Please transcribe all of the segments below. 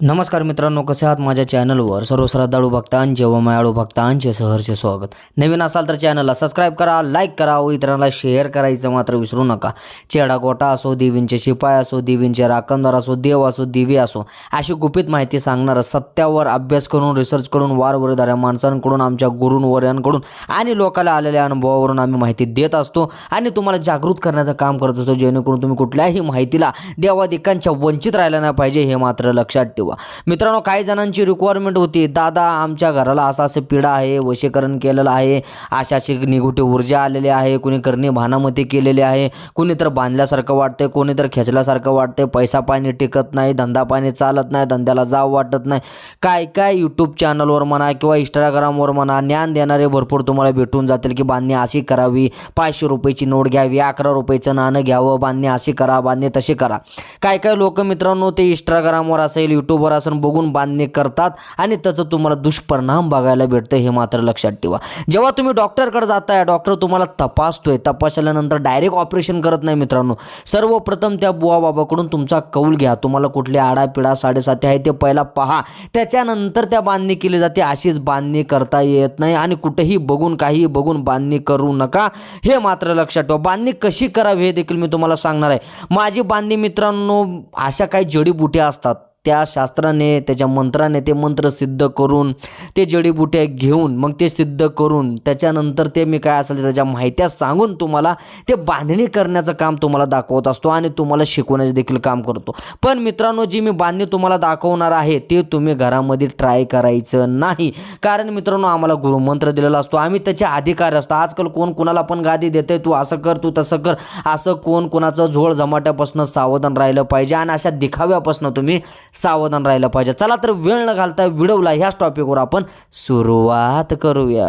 नमस्कार मित्रांनो कसे आहात माझ्या चॅनलवर? सर्व श्रद्धाळू भक्तांचे व मायाळू भक्तांचे सहर्ष स्वागत. नवीन असाल तर चॅनलला सबस्क्राईब करा लाईक करा व इतरांना शेअर करायचं मात्र विसरू नका. चेडागोटा असो देवींचे शिपाय असो देवींचे राखणदार असो देव असो दिवे असो अशी गुपित माहिती सांगणारं सत्यावर अभ्यास करून रिसर्च करून वारवरदाऱ्या माणसांकडून आमच्या गुरूंवर्यांकडून आणि लोकाला आलेल्या अनुभवावरून आम्ही माहिती देत असतो आणि तुम्हाला जागृत करण्याचं काम करत असतो जेणेकरून तुम्ही कुठल्याही माहितीला देवादिकांच्या वंचित राहिलं नाही पाहिजे हे मात्र लक्षात ठेवा. मित्रांनो काही जणांची रिक्वायरमेंट होती दादा आमच्या घराला असं असं पिढा आहे वशीकरण केलेलं आहे अशा अशी निगुटी ऊर्जा आलेली आहे कुणी करणे भानामती केलेली आहे कुणी तर बांधल्यासारखं वाटतंय कोणी तर खेचल्यासारखं वाटतंय पैसा पाणी टिकत नाही धंदा पाणी चालत नाही धंद्याला जाव वाटत नाही. काय काय यूट्यूब चॅनलवर म्हणा किंवा इंस्टाग्रामवर म्हणा ज्ञान देणारे भरपूर तुम्हाला भेटून जातील की बांधणी अशी करावी पाचशे रुपयाची नोट घ्यावी अकरा रुपयाचं नाणं घ्यावं बांधणी अशी करा बांधणी तशी करा. काय काय लोक मित्रांनो ते इंस्टाग्रामवर असेल यूट्यूब असेल बघून बांधणी करतात आणि त्याचं तुम्हाला दुष्परिणाम बघायला भेटतं हे मात्र लक्षात ठेवा. जेव्हा तुम्ही डॉक्टरकडे जाताय डॉक्टर तुम्हाला तपासतोय. तपासल्यानंतर डायरेक्ट ऑपरेशन करत नाही मित्रांनो. सर्वप्रथम त्या बुवा बाबाकडून तुमचा कौल घ्या. तुम्हाला कुठली आडापिडा साडेसाती आहे ते पहिला पहा. त्याच्यानंतर त्या बांधणी केली जाते. अशीच बांधणी करता येत नाही आणि कुठेही बघून काही बघून बांधणी करू नका. हे मात्र लक्षात ठेवा. बांधणी कशी करावी हे देखील मी तुम्हाला सांगणार आहे. माझी बांधणी मित्रांनो अशा काही जडीबुट्या असतात. त्या शास्त्राने त्याच्या मंत्राने ते मंत्र सिद्ध करून ते जडीबुट्या घेऊन मग ते सिद्ध करून त्याच्यानंतर ते मी काय असेल त्याच्या माहित्या सांगून तुम्हाला ते बांधणी करण्याचं काम तुम्हाला दाखवत असतो आणि तुम्हाला शिकवण्याचं देखील काम करतो. पण मित्रांनो जी मी बांधणी तुम्हाला दाखवणार आहे ते तुम्ही घरामध्ये ट्राय करायचं नाही. कारण मित्रांनो आम्हाला गुरुमंत्र दिलेला असतो. आम्ही त्याचे अधिकारी असतो. आजकाल कोण कोणाला पण गादी देते तू असं कर तू तसं कर. असं कोण कोणाचं झोळ जमाट्यापासून सावधान राहिलं पाहिजे आणि अशा दिखाव्यापासून तुम्ही सावधान राहिलं पाहिजे चला तर वेळ न घालता व्हिडिओला ह्याच टॉपिकवर आपण सुरुवात करूया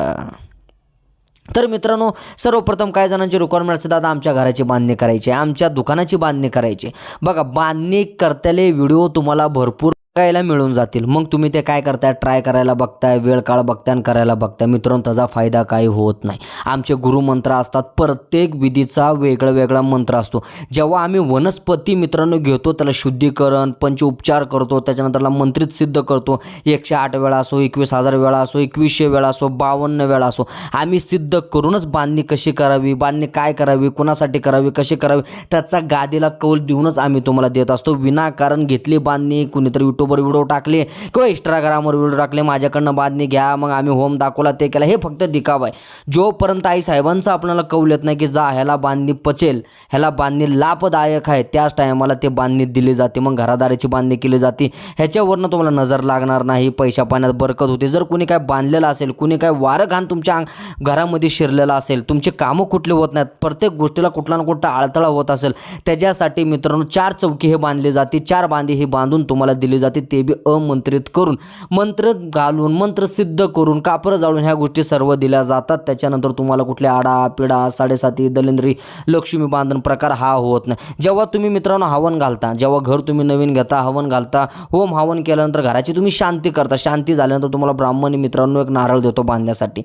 तर मित्रांनो सर्वप्रथम काही जणांची रिक्वायरमेंट असते दादा आमच्या घराची बांधणी करायची आहे आमच्या दुकानाची बांधणी करायची आहे. बघा बांधणी करताले व्हिडिओ तुम्हाला भरपूर बघायला मिळून जातील. मग तुम्ही ते काय करताय? ट्राय करायला बघताय वेळ काळ बघताय आणि करायला बघताय. मित्रांनो त्याचा फायदा काही होत नाही. आमचे गुरुमंत्र असतात प्रत्येक विधीचा वेगळा वेगळा मंत्र असतो. जेव्हा आम्ही वनस्पती मित्रांनो घेतो त्याला शुद्धीकरण पंच उपचार करतो त्याच्यानंतरला मंत्रित सिद्ध करतो. एकशे आठ वेळा असो एकवीस हजार वेळा असो एकवीसशे वेळा असो बावन्न वेळा असो. आम्ही सिद्ध करूनच बांधणी कशी करावी बांधणी काय करावी कोणासाठी करावी कशी करावी त्याचा गादीला कौल देऊनच आम्ही तुम्हाला देत असतो. विनाकारण घेतली बांधणी कुणीतरी यूट्यूबवर व्हिडिओ टाकले किंवा इंस्टाग्रामवर व्हिडिओ टाकले माझ्याकडनं बांधणी घ्या मग आम्ही होम दाखवला ते केला. हे फक्त दिखावा आहे. जोपर्यंत आई साहेबांचं आपल्याला कौल येत नाही की जा ह्याला बांधणी पचेल ह्याला बांधणी लाभदायक आहे. त्याच टायमाला ते बांधणी दिली जाते. मग घरादाराची बांधणी केली जाते. ह्याच्यावरनं तुम्हाला नजर लागणार नाही पैशा पाण्यात बरकत होते. जर कुणी काय बांधलेलं असेल कुणी काय वारं घाण तुमच्या अंग- घरामध्ये शिरलेलं असेल तुमचे कामं कुठले होत नाहीत प्रत्येक गोष्टीला कुठला ना कुठला अडथळा होत असेल त्याच्यासाठी मित्रांनो चार चौकी हे बांधले जाते. चार बांधी ही बांधून तुम्हाला दिली जाते. ते बी अमंत्रित करून मंत्र घालून मंत्र सिद्ध करून कापरं जाळून ह्या गोष्टी सर्व दिल्या जातात. त्याच्यानंतर तुम्हाला कुठल्या आडा पिडा साडेसाती दलिंद्री लक्ष्मी बांधन प्रकार हा होत नाही. जेव्हा तुम्ही मित्रांनो हवन घालता जेव्हा घर तुम्ही नवीन घेता हवन घालता होम हवन केल्यानंतर घराची तुम्ही शांती करता. शांती झाल्यानंतर तुम्हाला ब्राह्मणी मित्रांनो एक नारळ देतो बांधण्यासाठी.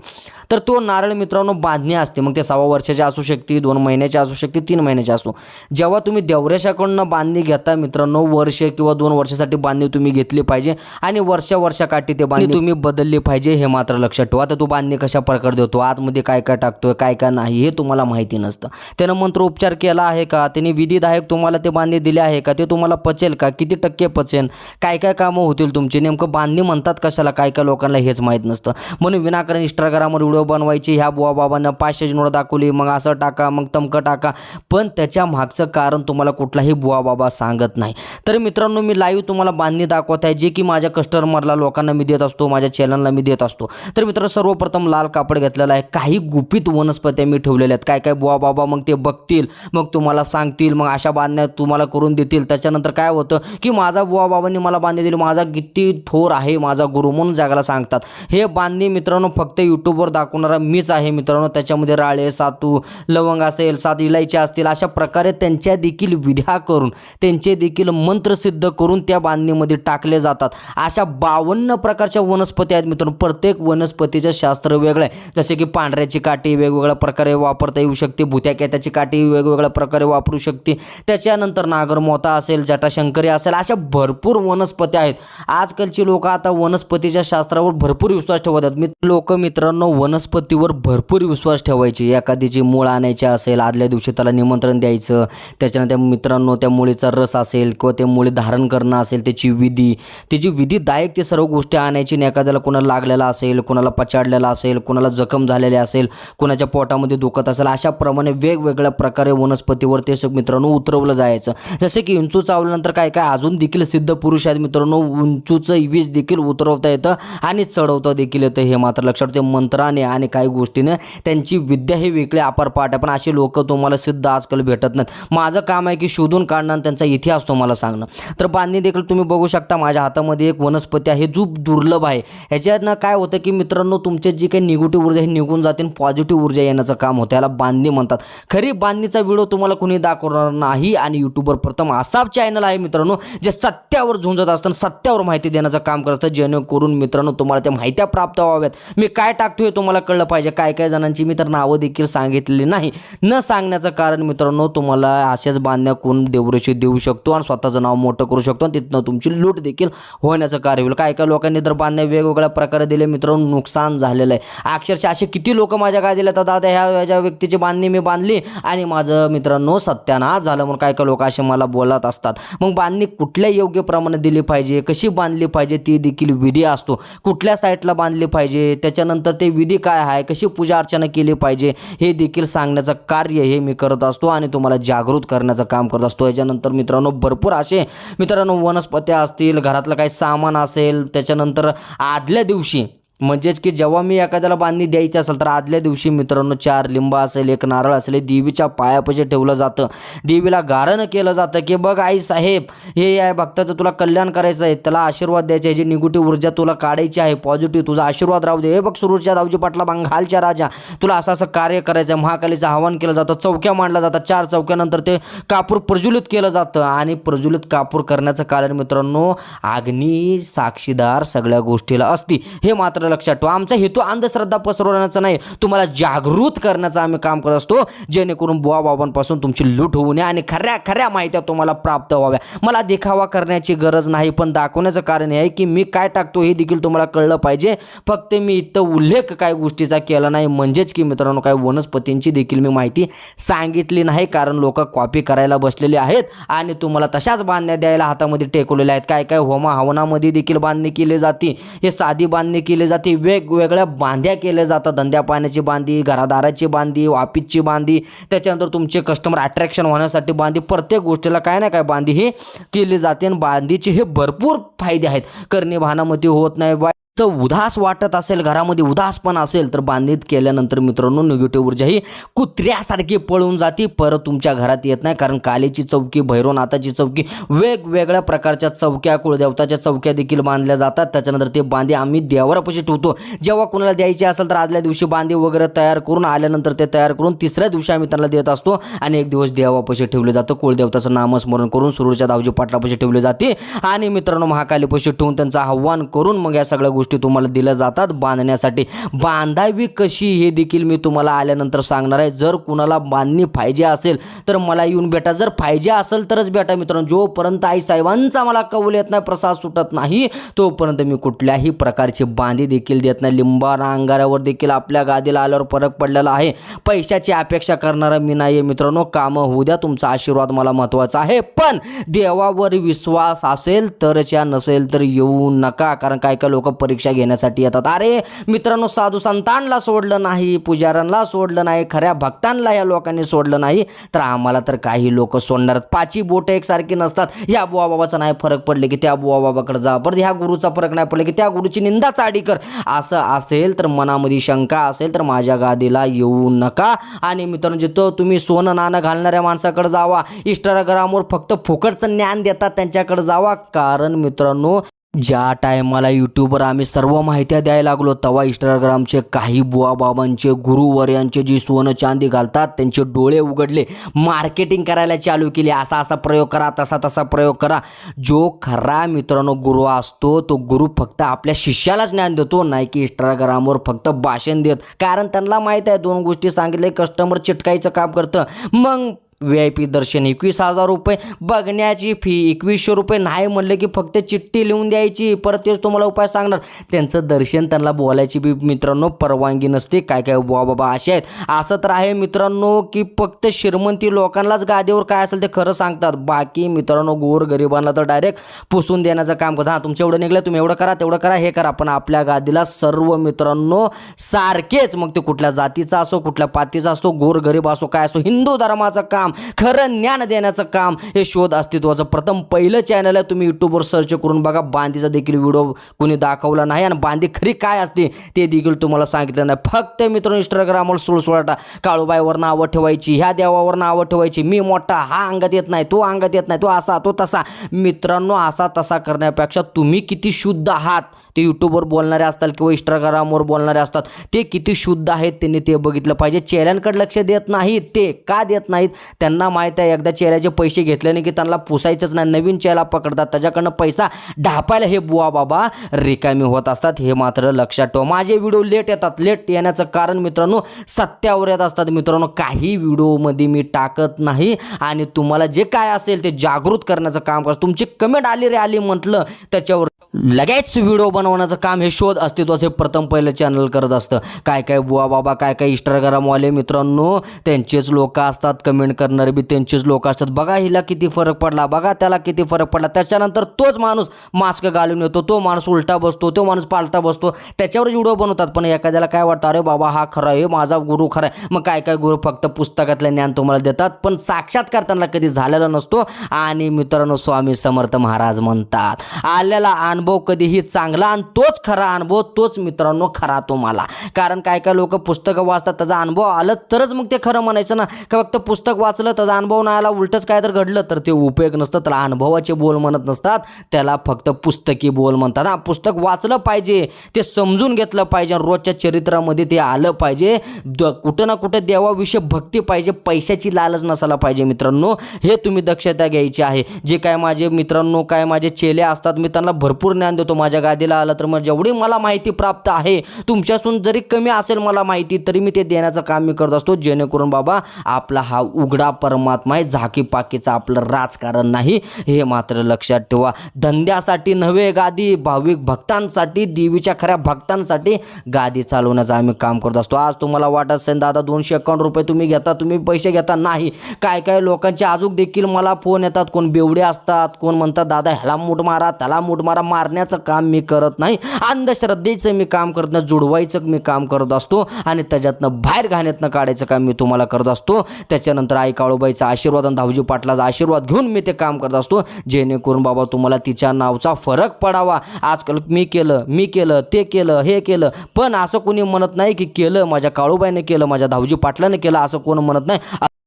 तर तो नारळ मित्रांनो बांधणी असते. मग ते सव्वा वर्षाची असू शकते दोन महिन्याची असू शकते तीन महिन्याची असू. जेव्हा तुम्ही देवरेशाकडनं बांधणी घेता मित्रांनो वर्ष किंवा दोन वर्षासाठी बांधणी तुम्ही घेतली पाहिजे आणि वर्षा वर्षाकाठी ते बांधणी तुम्ही बदलली पाहिजे हे मात्र लक्षात ठेवा. आता तू बांधणी कशा प्रकारे देतो? आतमध्ये काय काय टाकतोय काय काय नाही हे तुम्हाला माहिती नसतं. त्यानं मंत्रोपचार केला आहे का? त्याने विधीदायक तुम्हाला ते बांधणी दिले आहे का? ते तुम्हाला पचेल का? किती टक्के पचेल? काय काय कामं होतील तुमची? नेमकं बांधणी म्हणतात कशाला? काय काय लोकांना हेच माहीत नसतं. म्हणून विनाकारण इंस्टाग्रामवर व्हिडिओ बनवायची ह्या बुवा बाबांना पाचशे नोट दाखवली मग असं टाका मग तमकं टाका. पण त्याच्या मागचं कारण तुम्हाला कुठलाही बुवा बाबा सांगत नाही. तर मित्रांनो मी लाईव्ह तुम्हाला बांधणी दाखवत आहे जे की माझ्या कस्टमरला लोकांना मी देत असतो माझ्या चॅनलला मी देत असतो. तर मित्र सर्वप्रथम लाल कापड घेतलेला आहे. काही गुपित वनस्पत्या मी ठेवलेल्या आहेत. काय काय बुवा बाबा मग ते बघतील मग तुम्हाला सांगतील मग अशा बांधण्या तुम्हाला करून देतील. त्याच्यानंतर काय होतं की माझा बुवा बाबांनी मला बांधणी दिली. माझा किती थोर आहे माझा गुरु म्हणून जगाला सांगतात. हे बांधणी मित्रांनो फक्त यूट्यूबवर दाखवणारा मीच आहे मित्रांनो. त्याच्यामध्ये राळे सातू लवंग असेल सात इलायची असतील अशा प्रकारे त्यांच्या देखील विध्या करून त्यांचे देखील मंत्र सिद्ध करून त्या बांधणीमध्ये टाकले जातात. अशा बावन्न प्रकारच्या वनस्पती आहेत मित्रांनो. प्रत्येक वनस्पतीचं शास्त्र वेगळं आहे. जसे की पांढऱ्याची काठी वेगवेगळ्या प्रकारे वापरता येऊ शकते. भुत्या केत्याची काठी वेगवेगळ्या प्रकारे वापरू शकते. त्याच्यानंतर नागरमोता असेल जटाशंकरी असेल अशा भरपूर वनस्पती आहेत. आजकालची लोक आता वनस्पतीच्या शास्त्रावर भरपूर विश्वास ठेवतात मित्र लोक मित्रांनो वनस्पतीवर भरपूर विश्वास ठेवायचे. एखादीची मूळ आणायची असेल आदल्या दिवशी त्याला निमंत्रण द्यायचं. त्याच्यानंतर मित्रांनो त्या मुळीचा रस असेल किंवा ते मुळी धारण करणं असेल त्याची विधी. त्याची विधीदायक ते सर्व गोष्टी आणायची आणि एखाद्याला कोणाला लागलेला असेल कोणाला पचाडलेला असेल कोणाला जखम झालेली असेल कोणाच्या पोटामध्ये दुखत असेल अशाप्रमाणे वेगवेगळ्या प्रकारे वनस्पतीवर ते सग मित्रांनो उतरवलं जायचं. जसे की उंचू चावल्यानंतर काय काय अजून देखील सिद्ध पुरुष आहेत मित्रांनो उंचूचं वीज देखील उतरवता येतं आणि चढवता देखील येतं हे मात्र लक्षात ते मंत्राने आणि काही गोष्टीने त्यांची विद्या ही वेगळी अपारपाठ आहे. पण असे लोक तुम्हाला सिद्ध आजकाल भेटत नाहीत. माझं काम आहे की शोधून काढणं आणि त्यांचा इतिहास तुम्हाला सांगणं. तर बांधणी देखील तुम्ही बघू शकता. माझ्या हातामध्ये एक वनस्पती आहे जो दुर्लभ आहे. ह्याच्यातनं काय होतं की मित्रांनो तुमचे जी काही निगेटिव्ह ऊर्जा ही निघून जाते आणि पॉझिटिव्ह ऊर्जा येण्याचं काम होतं. याला बांधणी म्हणतात. खरी बांधणीचा व्हिडिओ तुम्हाला कोणी दाखवणार नाही आणि यूट्यूबवर प्रथम असा चॅनल आहे मित्रांनो जे सत्यावर झुंजत असताना सत्यावर माहिती देण्याचं काम करत. असतं जेणेकरून मित्रांनो तुम्हाला त्या माहित्या प्राप्त व्हाव्यात. मी काय टाकतो हे तुम्हाला कळलं पाहिजे. काय काय जणांची मी तर नावं देखील सांगितलेली नाही. न सांगण्याचं कारण मित्रांनो तुम्हाला अशाच बांधण्या कोण देवरेशी देऊ शकतो आणि स्वतःचं नाव मोठं करू शकतो आणि तिथनं तुमची लूट देखील होण्याचं कार्य होईल. काय काय लोकांनी तर बांधण्या वेगवेगळ्या प्रकारे दिले. मित्रांनो नुकसान झालेलं आहे. अक्षरशः असे किती लोक माझ्या काय दिले तर दादा ह्या ह्याच्या व्यक्तीची बांधणी मी बांधली आणि माझं मित्रांनो सत्यानाश झालं म्हणून काय काय लोक असे मला बोलत असतात. मग बांधणी कुठल्या योग्य प्रमाणे दिली पाहिजे? कशी बांधली पाहिजे? ती देखील विधी असतो. कुठल्या साईडला बांधली पाहिजे? त्याच्यानंतर ते विधी काय आहे? कशी पूजा अर्चना केली पाहिजे? हे देखील सांगण्याचं कार्य हे मी करत असतो आणि तुम्हाला जागृत करण्याचं काम करत असतो. याच्यानंतर मित्रांनो भरपूर असे मित्रांनो वनस्पत्या असतील घरातलं काही सामान असेल त्याच्यानंतर आदल्या दिवशी म्हणजेच की जेव्हा मी एखाद्याला बांधणी द्यायची असेल तर आदल्या दिवशी मित्रांनो चार लिंब असेल एक नारळ असेल हे देवीच्या पायापाशी ठेवलं जातं. देवीला गारण केलं जातं की बघ आई साहेब हे आहे भक्ताचं तुला कल्याण करायचं आहे त्याला आशीर्वाद द्यायचा आहे जी निगेटिव्ह ऊर्जा तुला काढायची आहे पॉझिटिव्ह तुझा आशीर्वाद राहू दे. हे बघ सुरूच्या दावजी पाटला बंगालच्या राजा तुला असं असं कार्य करायचं आहे. महाकालीचं आवाहन केलं जातं चौक्या मांडल्या जातात. चार चौक्यानंतर ते कापूर प्रज्वलित केलं जातं आणि प्रज्वलित कापूर करण्याचं कारण मित्रांनो अग्नी साक्षीदार सगळ्या गोष्टीला असती. हे मात्र लक्षात ठेवा. आमचा हेतू अंधश्रद्धा पसरवण्याचा नाही. तुम्हाला जागृत करण्याचं आम्ही काम करत असतो. जेणेकरून बुवा बाबांपासून तुमची लूट होऊ नये आणि खऱ्या खऱ्या माहित्या तुम्हाला प्राप्त व्हाव्या. मला देखावा करण्याची गरज नाही पण दाखवण्याचं कारण हे आहे की मी काय टाकतो हे देखील तुम्हाला कळलं पाहिजे. फक्त मी इथं उल्लेख काय गोष्टीचा केला नाही. म्हणजेच की मित्रांनो काय वनस्पतींची देखील मी माहिती सांगितली नाही कारण लोक कॉपी करायला बसलेले आहेत आणि तुम्हाला तशाच बांधण्या द्यायला हातामध्ये टेकवलेल्या आहेत. काय काय होमा हवनामध्ये देखील बांधणी केली जाते. हे साधी बांधणी केली जाते. वेगवेगळ्या बांध्या केल्या जातात. धंद्या पाण्याची बांधी घरादाराची बांधी ऑफिसची बांधी त्याच्यानंतर तुमचे कस्टमर अट्रॅक्शन होण्यासाठी बांधी प्रत्येक गोष्टीला काय ना काय बांधी ही केली जाते. आणि बांधीचे हे भरपूर फायदे आहेत. करणे भानामध्ये होत नाही बा उदास वाटत असेल घरामध्ये उदास पण असेल तर बांधीत केल्यानंतर मित्रांनो निगेटिव्ह ऊर्जा ही कुत्र्यासारखी पळून जाते परत तुमच्या घरात येत नाही. कारण कालीची चौकी भैरवनाथाची चौकी वेगवेगळ्या प्रकारच्या चौक्या कुळदेवताच्या चौक्या देखील बांधल्या जातात. त्याच्यानंतर ते बांधे आम्ही देवारापाशी ठेवतो. जेव्हा कोणाला द्यायचे असेल तर आदल्या दिवशी बांधे वगैरे तयार करून आल्यानंतर ते तयार करून तिसऱ्या दिवशी आम्ही त्यांना देत असतो आणि एक दिवस देवापाशी ठेवले जातं. कुळदेवताचं नामस्मरण करून सुरूच्या दावजी पाटलापाशी ठेवले जाते. आणि मित्रांनो महाकालीपाशी ठेवून त्यांचं आव्हान करून मग या सगळ्या गोष्टी गोष्टी तुम्हाला दिल्या जातात बांधण्यासाठी. बांधावी कशी हे देखील मी तुम्हाला आल्यानंतर सांगणार आहे. जर कुणाला बांधणी पाहिजे असेल तर मला येऊन भेटा. जर पाहिजे असेल तरच भेटा मित्रांनो. जोपर्यंत आई साहेबांचा मला कौल येत नाही प्रसाद सुटत नाही तोपर्यंत मी कुठल्याही प्रकारची बांधी देखील देत नाही. लिंबाना अंगारावर देखील आपल्या गादीला आल्यावर फरक पडलेला आहे. पैशाची अपेक्षा करणारा मी नाही आहे मित्रांनो. कामं होऊ द्या. तुमचा आशीर्वाद मला महत्त्वाचा आहे. पण देवावर विश्वास असेल तरच या नसेल तर येऊ नका. कारण काय काय लोक परीक्षा घेण्यासाठी येतात. अरे मित्रांनो साधू संतांना सोडलं नाही पुजाऱ्यांना सोडलं नाही खऱ्या भक्तांना या लोकांनी सोडलं नाही तर आम्हाला तर काही लोक सोडणार पाची बोटं एकसारखी नसतात. या बुवा बाबाचा नाही फरक पडले की त्या बुवा बाबाकडे जा. परत ह्या गुरुचा फरक नाही पडले की त्या गुरुची निंदा चाडी कर. असं असेल तर मनामध्ये शंका असेल तर माझ्या गादीला येऊ नका. आणि मित्रांनो जिथं तुम्ही सोनं नाणं घालणाऱ्या माणसाकडे जावा. इंस्टाग्रामवर फक्त फुकटचं ज्ञान देतात त्यांच्याकडे जावा. कारण मित्रांनो ज्या टायमाला यूट्यूबवर आम्ही सर्व माहित्या द्यायला लागलो तेव्हा इंस्टाग्रामचे काही बुवा बाबांचे गुरुवर्यांचे जी सोनं चांदी घालतात त्यांचे डोळे उघडले मार्केटिंग करायला चालू केली. असा असा प्रयोग करा तसा तसा प्रयोग करा. जो खरा मित्रांनो गुरु असतो तो गुरु फक्त आपल्या शिष्यालाच ज्ञान देतो नाही की इंस्टाग्रामवर फक्त भाषण देत. कारण त्यांना माहीत आहे दोन गोष्टी सांगितले कस्टमर चिटकायचं काम करतं. मग व्ही आय पी दर्शन एकवीस हजार रुपये. बघण्याची फी एकवीसशे रुपये. नाही म्हणलं की फक्त चिठ्ठी लिहून द्यायची. परत तेच तुम्हाला उपाय सांगणार. त्यांचं दर्शन त्यांना बोलायची बी मित्रांनो परवानगी नसते. काय काय बुवा बाबा असे आहेत. असं तर आहे मित्रांनो की फक्त श्रीमंती लोकांनाच गादीवर काय असेल ते खरं सांगतात. बाकी मित्रांनो गोर गरिबांना तर डायरेक्ट पुसून देण्याचं काम करतात. हां तुमचं एवढं निघलं तुम्ही एवढं करा तेवढं करा हे करा. पण आपल्या गादीला सर्व मित्रांनो सारखेच. मग ते कुठल्या जातीचा असो कुठल्या पातीचा असतो गोर गरीब असो काय असो हिंदू धर्माचं काम. खरं ज्ञान देण्याचं काम हे शोध अस्तित्वाचं. प्रथम पहिलं चॅनल आहे तुम्ही यूट्यूबवर सर्च करून बघा. बांधीचा देखील व्हिडिओ कोणी दाखवला नाही आणि बांधी खरी काय असते ते देखील तुम्हाला सांगितलं नाही. फक्त मित्रांनो इंस्टाग्रामवर सुळसुळाटा काळूबाईवर नावं ठेवायची ह्या देवावर नावं ठेवायची. मी मोठा हा अंगात येत नाही तो अंगात येत नाही तो असा तो तसा. मित्रांनो असा तसा करण्यापेक्षा तुम्ही किती शुद्ध आहात ते यूट्यूबवर बोलणारे असतात किंवा इंस्टाग्रामवर बोलणारे असतात ते किती शुद्ध आहेत त्यांनी ते बघितलं पाहिजे. चेहऱ्यांकडे लक्ष देत नाहीत ते. का देत नाहीत? त्यांना माहीत आहे एकदा चेहऱ्याचे पैसे घेतले नाही की त्यांना पुसायचंच नाही. नवीन चेहरा पकडतात त्याच्याकडनं पैसा ढापायला हे बुवा बाबा रिकामी होत असतात हे मात्र लक्षात ठेवा. माझे व्हिडिओ लेट येतात. लेट येण्याचं कारण मित्रांनो सत्यावर येत असतात मित्रांनो. काही व्हिडिओमध्ये मी टाकत नाही. आणि तुम्हाला जे काय असेल ते जागृत करण्याचं काम करतो तुमची कमेंट आली रे आली म्हटलं त्याच्यावर लगेच व्हिडिओ बनवण्याचं काम हे शोध अस्तित्वाचे प्रथम पहिलं चॅनल करत असतं. काय काय बुवा बाबा काय काय इंस्टाग्रामवाले मित्रांनो त्यांचेच लोक असतात कमेंट करणारे बी त्यांचेच लोक असतात. बघा हिला किती फरक पडला बघा त्याला किती फरक पडला. त्याच्यानंतर तोच माणूस मास्क घालून येतो तो माणूस उलटा बसतो तो माणूस पालटा बसतो. त्याच्यावर व्हिडिओ बनवतात पण एखाद्याला काय वाटतं अरे बाबा हा खरा आहे माझा गुरु खरा आहे. मग काय काय गुरु फक्त पुस्तकातलं ज्ञान तुम्हाला देतात पण साक्षात्कार त्यांना कधी झालेला नसतो. आणि मित्रांनो स्वामी समर्थ महाराज म्हणतात आलेला अनुभव कधीही चांगला आणि तोच खरा अनुभव तोच मित्रांनो खरा तुम्हाला. कारण काय काय लोक पुस्तकं वाचतात त्याचा अनुभव आलं तरच मग ते खरं म्हणायचं ना. का फक्त पुस्तक वाचलं त्याचा अनुभव नाही आला उलटंच काय तर घडलं तर ते उपयोग नसतं त्याला अनुभवाचे बोल म्हणत नसतात. त्याला फक्त पुस्तकी बोल म्हणतात. हा पुस्तक वाचलं पाहिजे ते समजून घेतलं पाहिजे आणि रोजच्या चरित्रामध्ये ते आलं पाहिजे. द कुठं ना कुठं देवाविषयी भक्ती पाहिजे पैशाची लालच नसायला पाहिजे मित्रांनो. हे तुम्ही दक्षता घ्यायची आहे. जे काय माझे मित्रांनो काय माझे चेले असतात मी त्यांना भरपूर ज्ञान देतो माझ्या गादीला आलं तर मग जेवढी मला माहिती प्राप्त आहे तुमच्यासून जरी कमी असेल मला माहिती तरी मी ते देण्याचं काम मी करत असतो. जेणेकरून बाबा आपला हा उघडा परमात्मा आहे. झाकीपाकीचं आपलं राजकारण नाही. हे मात्र लक्षात ठेवा. धंद्यासाठी नव्हे गादी भाविक भक्तांसाठी देवीच्या खऱ्या भक्तांसाठी गादी चालवण्याचं आम्ही काम करत असतो. आज तुम्हाला वाटत असेल दादा दोनशे एकावन्न रुपये तुम्ही घेता तुम्ही पैसे घेता. नाही. काय काय लोकांचे आजूक देखील मला फोन येतात. कोण बेवडे असतात कोण म्हणतात दादा ह्याला मूठ मारा त्याला मूठ मारा मारण्याचं काम मी करत नाही. अंधश्रद्धेचं मी काम करत नाही जुडवायचं मी काम करत असतो आणि त्याच्यातनं बाहेर घाण्यातनं काढायचं काम मी तुम्हाला करत असतो. त्याच्यानंतर आई काळूबाईचा आशीर्वाद आणि धावजी पाटलाचा आशीर्वाद घेऊन मी ते काम करत असतो. जेणेकरून बाबा तुम्हाला तिच्या नावचा फरक पडावा. आजकाल मी केलं मी केलं ते केलं हे केलं. पण असं कोणी म्हणत नाही की केलं माझ्या काळूबाईने केलं माझ्या धावजी पाटलाने केलं असं कोण म्हणत नाही.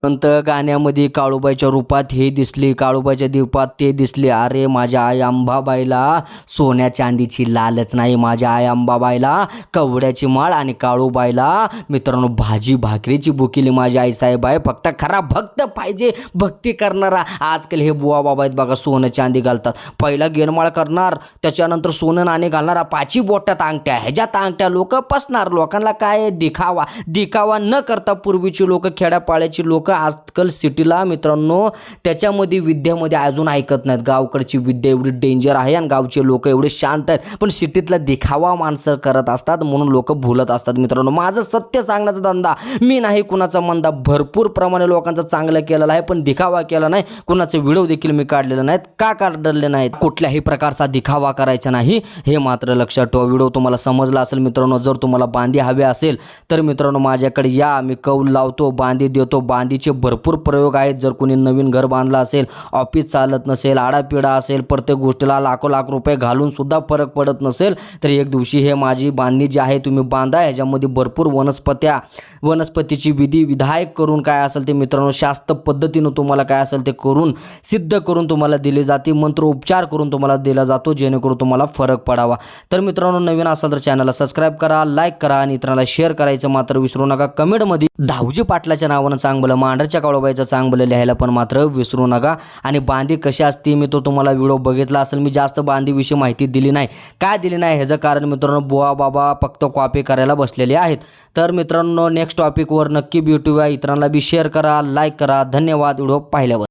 नंतर गाण्यामध्ये काळूबाईच्या रूपात हे दिसली काळूबाईच्या दीपात ते दिसले. अरे माझ्या आई अंबाबाईला सोन्या चांदीची लालच नाही माझ्या आई अंबाबाईला कवड्याची माळ आणि काळूबाईला. मित्रांनो भाजी भाकरीची बुकिली माझी आई साहेब आहे फक्त खरा भक्त पाहिजे भक्ती करणारा. आजकाल हे बुवा बाबा आहेत बघा सोनं चांदी घालतात. पहिला गेरमाळ करणार त्याच्यानंतर सोनं नाणे घालणारा पाची बोटात अंगठ्या. ह्याच्यात अंगठ्या लोक पसणार लोकांना काय दिखावा? दिखावा न करता पूर्वीची लोक खेड्यापाड्याची लोक आजकाल सिटीला मित्रांनो त्याच्यामध्ये विद्यामध्ये अजून ऐकत नाहीत. गावकडची विद्या एवढी डेंजर आहे आणि गावचे लोक लोक एवढे शांत आहेत. पण सिटीतला दिखावा माणसं करत असतात म्हणून लोक भुलत असतात मित्रांनो. माझं सत्य सांगण्याचा धंदा मी नाही कुणाचा मंदा. भरपूर प्रमाणे लोकांचं चांगलं केलेलं आहे पण दिखावा केला नाही. कुणाचे व्हिडिओ देखील मी काढलेले नाहीत. का काढले नाहीत? कुठल्याही प्रकारचा दिखावा करायचा नाही. हे मात्र लक्षात ठेवा. व्हिडिओ तुम्हाला समजला असेल मित्रांनो जर तुम्हाला बांधी हवे असेल तर मित्रांनो माझ्याकडे या. मी कौल लावतो बांधी देतो. बांधीचे भरपूर प्रयोग आहेत. जर कोणी नवीन घर बांधलं असेल ऑफिस चालत नसेल आडापिडा असेल प्रत्येक गोष्टीला लाखो लाख रुपये घालून सुद्धा फरक पडत नसेल तर एक दिवशी हे माझी बांधणी जी आहे तुम्ही बांधा ह्याच्यामध्ये भरपूर वनस्पत्या वनस्पतीची विधी विधायक करून काय असेल ते मित्रांनो शास्त्र पद्धतीनं तुम्हाला काय असेल ते करून सिद्ध करून तुम्हाला दिली जाते मंत्र उपचार करून तुम्हाला दिला जातो जेणेकरून तुम्हाला फरक पडावा. तर मित्रांनो नवीन असाल तर चॅनलला सबस्क्राईब करा लाईक करा आणि इतरांना शेअर करायचं मात्र विसरू नका. कमेंटमध्ये धावजी पाटलाच्या नावानं चांगलं मांडरच्या काळोबाईचं चांगलं लिहायला पण मात्र विसरू नका. आणि बांधी कशी असते मी तो तुम्हाला व्हिडिओ बघितला असेल मी जास्त बांधी बांधीविषयी माहिती दिली नाही. काय दिली नाही? ह्याचं कारण मित्रांनो बुवा बाबा फक्त कॉपी करायला बसलेले आहेत. तर मित्रांनो नेक्स्ट टॉपिकवर नक्की भेटूया. इतरांना बी शेअर करा लाईक करा. धन्यवाद. व्हिडिओ पाहिल्यावर